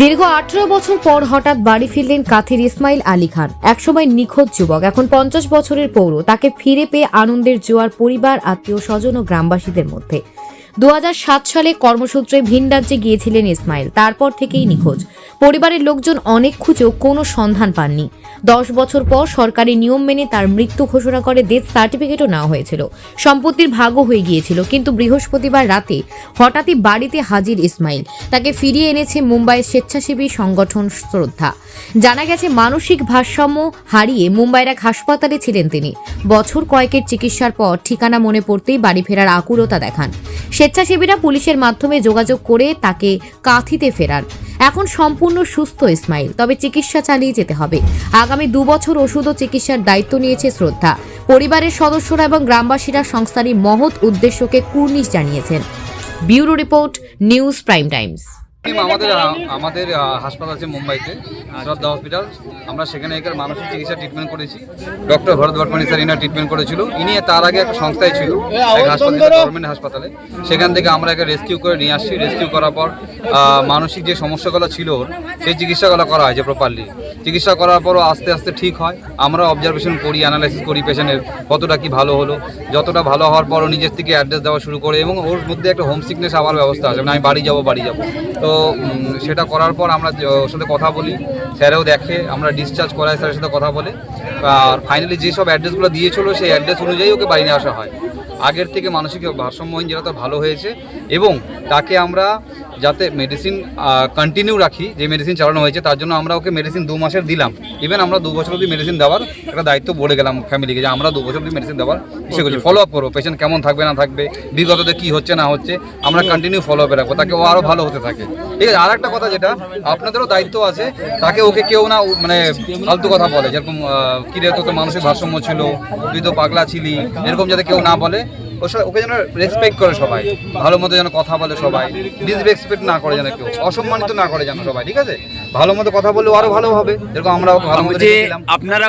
দীর্ঘ আঠেরো বছর পর হঠাৎ বাড়ি ফিরলেন কাথির ইসমাইল আলী খান, একসময় নিখোঁজ যুবক, এখন পঞ্চাশ বছরের পৌর। তাকে ফিরে পেয়ে আনন্দের জোয়ার পরিবার, আত্মীয় স্বজন ও গ্রামবাসীদের মধ্যে। দু হাজার সাত সালে কর্মসূত্রে ভিন রাজ্যে গিয়েছিলেন ইসমাইল, তারপর থেকেই নিখোঁজ। পরিবারের লোকজন অনেক খুঁজেও কোনো সন্ধান পাননি। দশ বছর পর সরকারি নিয়ম মেনে তার মৃত্যু ঘোষণা করে ডেথ সার্টিফিকেটও নেওয়া হয়েছিল। সম্পত্তির ভাগও হয়ে গিয়েছিল, কিন্তু বৃহস্পতিবার রাতে হঠাৎই বাড়িতে হাজির ইসমাইল। তাকে ফিরিয়ে এনেছে মুম্বাইয়ের স্বেচ্ছাসেবী সংগঠন শ্রদ্ধা। জানা গেছে, মানসিক ভারসাম্য হারিয়ে মুম্বাইয়ের এক হাসপাতালে ছিলেন তিনি। বছর কয়েকের চিকিৎসার পর ঠিকানা মনে পড়তেই বাড়ি ফেরার আকুলতা দেখান। স্বেচ্ছাসেবীরা পুলিশের মাধ্যমে যোগাযোগ করে তাকে কাঁথিতে ফেরান। এখন সম্পূর্ণ সুস্থ, ইসমাইল। তবে চিকিৎসা চালিয়ে যেতে হবে। আগামী দুবছর ওষুধ ও চিকিৎসার দায়িত্ব নিয়েছে শ্রদ্ধা। পরিবারের সদস্যরা এবং গ্রামবাসীরা সংস্থার মহৎ উদ্দেশ্যকে কুর্নিশ জানিয়েছেন। Bureau report, news prime times. Team আমাদের আমাদের হাসপাতাল আছে মুম্বাইতে শ্রদ্ধা হসপিটাল আমরা সেখানে এখানে মানসিক চিকিৎসা ট্রিটমেন্ট করেছি। ডক্টর ভরত বর্মণী স্যার ইনার ট্রিটমেন্ট করেছিল। ইনি তার আগে একটা সংস্থায় ছিল হাসপাতালে গভর্নমেন্ট হাসপাতালে। সেখান থেকে আমরা একে রেস্কিউ করে নিয়ে আসছি। রেস্কিউ করার পর মানসিক যে সমস্যাগুলো ছিল ওর সেই চিকিৎসাগুলো করা হয়েছে প্রপারলি চিকিৎসা করার পরও আস্তে আস্তে ঠিক হয়। আমরা অবজারভেশন করি অ্যানালাইসিস করি পেশেন্টের কতটা কি ভালো হলো। যতটা ভালো হওয়ার পরও নিজের থেকে অ্যাড্রেস দেওয়া শুরু করে এবং ওর মধ্যে একটা হোম সিকনেস আবার ব্যবস্থা আছে। মানে আমি বাড়ি যাব বাড়ি যাব। তো সেটা করার পর আমরা ওর সাথে কথা বলি। স্যারেও দেখে, আমরা ডিসচার্জ করাই স্যারের সাথে কথা বলে। আর ফাইনালি যেসব অ্যাড্রেসগুলো দিয়েছিল, সেই অ্যাড্রেস অনুযায়ী ওকে বাড়ি নিয়ে আসা হয়। আগের থেকে মানসিক ভারসাম্যহীন যেটা, তো ভালো হয়েছে। এবং তাকে আমরা যাতে মেডিসিন কন্টিনিউ রাখি যে মেডিসিন চালানো হয়েছে তার জন্য আমরা ওকে মেডিসিন দু মাসের দিলাম। ইভেন আমরা দু বছর অব্দি মেডিসিন দেওয়ার একটা দায়িত্ব বলে গেলাম ফ্যামিলিকে যে আমরা দু বছর অব্দি মেডিসিন দেওয়ার ইসে করছি। ফলো আপ করব পেশেন্ট কেমন থাকবে না থাকবে বিগততে কি হচ্ছে না হচ্ছে আমরা কন্টিনিউ ফলো আপে রাখব তাকে ও আরও ভালো হতে থাকে। ঠিক আছে আর একটা কথা যেটা আপনাদেরও দায়িত্ব আছে তাকে ওকে কেউ না মানে ফালতু কথা বলে যেরকম আহ, কি রে তো মানসিক ভারসাম্য ছিল তুই তো পাগলা ছিলি এরকম যাতে কেউ না বলে ওকে যেন রেসপেক্ট করে সবাই। ভালো মতো যেন কথা বলে সবাই। ডিসরেসপেক্ট না করে যেন কেউ অসম্মানিত না করে যেন সবাই ঠিক আছে? ভালো মতো কথা বললে আরও ভালো হবে। যেরকম আমরা ভালো মতো আপনারা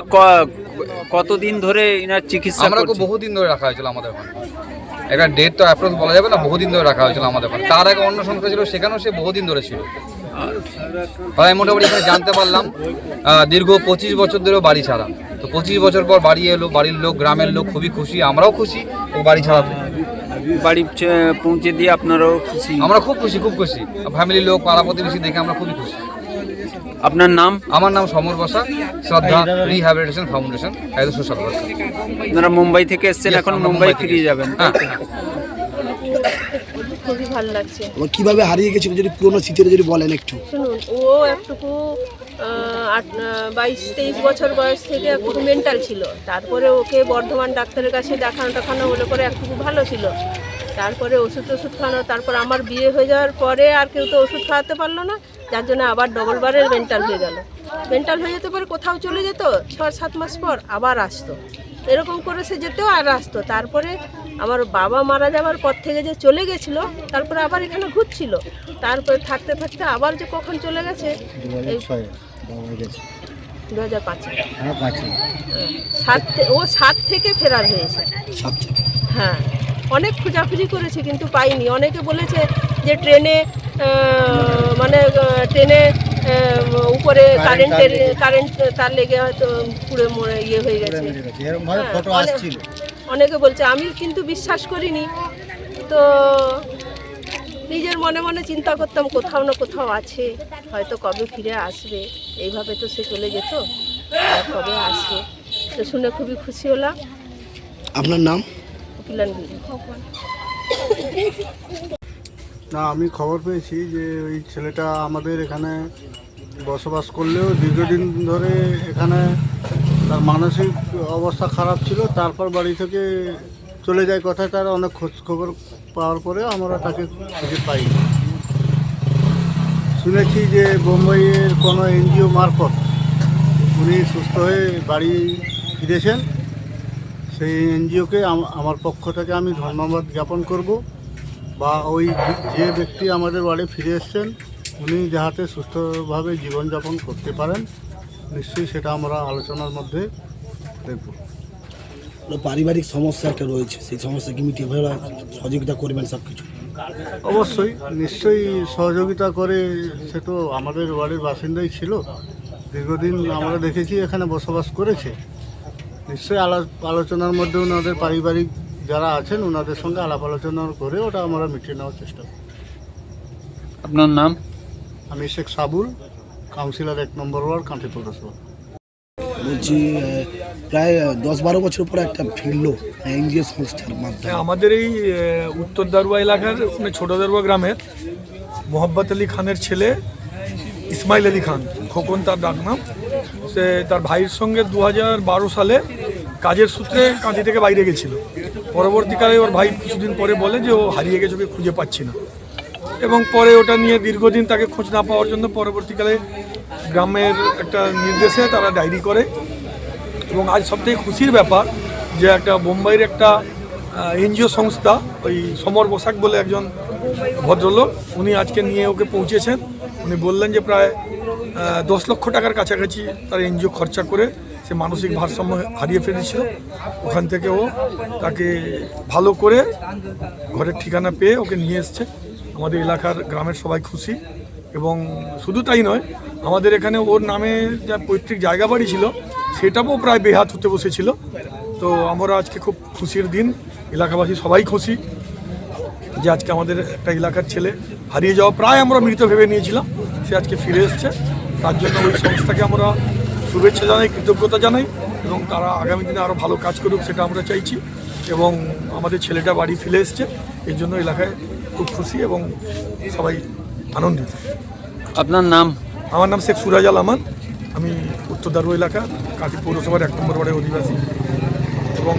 কতদিন ধরে ইনার চিকিৎসা আমরা বহুদিন ধরে রাখা হয়েছিল আমাদের ওখানে। একটা ডেট তো অ্যাপ্রোচ বলা যাবে না বহুদিন ধরে রাখা হয়েছিল আমাদের ওখানে। তার আগে অন্য সংস্থা ছিল সেখানেও সে বহুদিন ধরে ছিল। তাই মোটামুটি এখানে জানতে পারলাম দীর্ঘ পঁচিশ বছর ধরেও বাড়ি ছাড়া। তো পঁচিশ বছর পর বাড়ি এলো বাড়ির লোক গ্রামের লোক খুবই খুশি আমরাও খুশি ও বাড়ি ছাড়াতে বাড়ি পৌঁছে দিয়ে আপনারাও খুশি। আমরা খুব খুশি খুব খুশি। ফ্যামিলির লোক পাড়া প্রতিবেশী দেখে আমরা খুবই খুশি। আপনার নাম? আমার নাম সমর বসা শ্রদ্ধা রিহ্যাবিলিটেশন ফাউন্ডেশন সোশ্যাল ওয়ার্ক আপনারা মুম্বাই থেকে এসেছেন এখন মুম্বাই মুম্বাই ফিরে যাবেন। হ্যাঁ। খুবই ভালো লাগছে। আবার কীভাবে হারিয়ে গেছিল যদি পুরোনো স্মৃতিটা যদি বলেন একটু। শুনুন ও একটুকু আট বাইশ তেইশ বছর বয়স থেকে একটু মেন্টাল ছিল। তারপরে ওকে বর্ধমান ডাক্তারের কাছে দেখানো টাখানো হলে পরে একটুকু ভালো ছিল। তারপরে ওষুধ ওষুধ খাওয়ানো তারপর আমার বিয়ে হয়ে যাওয়ার পরে আর কেউ তো ওষুধ খাওয়াতে পারল না। যার জন্য আবার ডবল বারের মেন্টাল হয়ে গেল। মেন্টাল হয়ে যেতে পরে কোথাও চলে যেত ছ সাত মাস পর আবার আসতো। এরকম করে সে যেত আর আসতো। তারপরে আমার বাবা মারা যাওয়ার পর থেকে যে চলে গেছিল তারপরে আবার এখানে ঘুরছিল। তারপরে থাকতে থাকতে আবার যে কখন চলে গেছে এই দু হাজার পাঁচে। সাত ও সাত থেকে ফেরার হয়েছে। হ্যাঁ অনেক খোঁজাখুঁজি করেছি কিন্তু পাইনি। অনেকে বলেছে যে ট্রেনে মানে ট্রেনে উপরে কারেন্টের কারেন্ট তার লেগে হয়তো পুড়ে মরে ইয়ে হয়ে গেছে। হ্যাঁ, অনেক- অনেকে বলছে আমি কিন্তু বিশ্বাস করিনি। তো নিজের মনে মনে চিন্তা করতাম কোথাও না কোথাও আছে হয়তো কবে ফিরে আসবে। এইভাবে তো সে চলে যেত কবে আসবে? তো শুনে খুবই খুশি হলাম। আপনার নাম? না, আমি খবর পেয়েছি যে ওই ছেলেটা আমাদের এখানে বসবাস করলেও দীর্ঘদিন ধরে এখানে তার মানসিক অবস্থা খারাপ ছিল, তারপর বাড়ি থেকে চলে যায় কথায়, তার অনেক খোঁজ খবর পাওয়ার পরে আমরা তাকে খুঁজে পাই শুনেছি যে বোম্বাইয়ের কোনো এনজিও মারফত উনি সুস্থ হয়ে বাড়ি ফিরেছেন। সেই এনজিওকে আমার পক্ষ থেকে আমি ধন্যবাদ জ্ঞাপন করব। বা ওই যে ব্যক্তি আমাদের বাড়ি ফিরে এসছেন উনি যাহাতে সুস্থভাবে জীবনযাপন করতে পারেন নিশ্চয়ই সেটা আমরা আলোচনার মধ্যে দেখব। পারিবারিক সমস্যা একটা রয়েছে সেই সমস্যা কি মিটিয়ে সহযোগিতা করবেন সব কিছু অবশ্যই নিশ্চয়ই সহযোগিতা করে সে তো আমাদের ওয়ার্ডের বাসিন্দাই ছিল দীর্ঘদিন আমরা দেখেছি এখানে বসবাস করেছে। নিশ্চয়ই আলোচনার মধ্যে ওনাদের পারিবারিক যারা আছেন ওনাদের সঙ্গে আলাপ আলোচনা করে ওটা আমরা মিটিয়ে নেওয়ার চেষ্টা করি আপনার নাম? আমি শেখ সাবুল কাউন্সিলর এক নম্বর ওয়ার্ড কান্তি পৌরসভা বলছি প্রায় দশ বারো বছর পর একটা ফিরলো এনজিও সংস্থার মাধ্যমে। আমাদের এই উত্তর দারুয়া এলাকার মানে ছোট দারুয়া গ্রামের মোহাম্মদ আলী খানের ছেলে ইসমাইল আলী খান খোকন তার ডাকনাম সে তার ভাইয়ের সঙ্গে দু বারো সালে কাজের সূত্রে কাঁদি থেকে বাইরে গেছিল। পরবর্তীকালে ওর ভাই কিছুদিন পরে বলে যে ও হারিয়ে গেছে, ওকে খুঁজে পাচ্ছি না। এবং পরে ওটা নিয়ে দীর্ঘদিন তাকে খোঁজ না পাওয়ার জন্য পরবর্তীকালে গ্রামের একটা নির্দেশে তারা ডায়েরি করে। এবং আজ সবথেকে খুশির ব্যাপার যে একটা বোম্বাইয়ের একটা এনজিও সংস্থা, ওই সমর বসাক বলে একজন ভদ্রলোক, উনি আজকে নিয়ে ওকে পৌঁছেছেন। উনি বললেন যে প্রায় দশ লক্ষ টাকার কাছাকাছি তার এনজিও খরচা করে সে মানসিক ভারসাম্য হারিয়ে ফেলেছিল। ওখান থেকে ও তাকে ভালো করে ঘরের ঠিকানা পেয়ে ওকে নিয়ে এসছে। আমাদের এলাকার গ্রামের সবাই খুশি এবং শুধু তাই নয়, আমাদের এখানে ওর নামে যা পৈতৃক জায়গা বাড়ি ছিল, সেটাও প্রায় বেহাত হতে বসেছিল। তো আমরা আজকে খুব খুশির দিন, এলাকাবাসী সবাই খুশি যে আজকে আমাদের একটা এলাকার ছেলে হারিয়ে যাওয়া প্রায় আমরা মৃত ভেবে নিয়েছিলাম। সে আজকে ফিরে এসছে। তার জন্য ওই সংস্থাকে আমরা শুভেচ্ছা জানাই কৃতজ্ঞতা জানাই এবং তারা আগামী দিনে আরও ভালো কাজ করুক সেটা আমরা চাইছি এবং আমাদের ছেলেটা বাড়ি ফিরে এসছে। এই জন্য এলাকায় খুব খুশি এবং সবাই আনন্দিত। আপনার নাম? আমার নাম শেখ সুরাজ আল আমান। আমি উত্তর দারু এলাকা কাটি পৌরসভার এক নম্বর ওয়ার্ডের অধিবাসী। এবং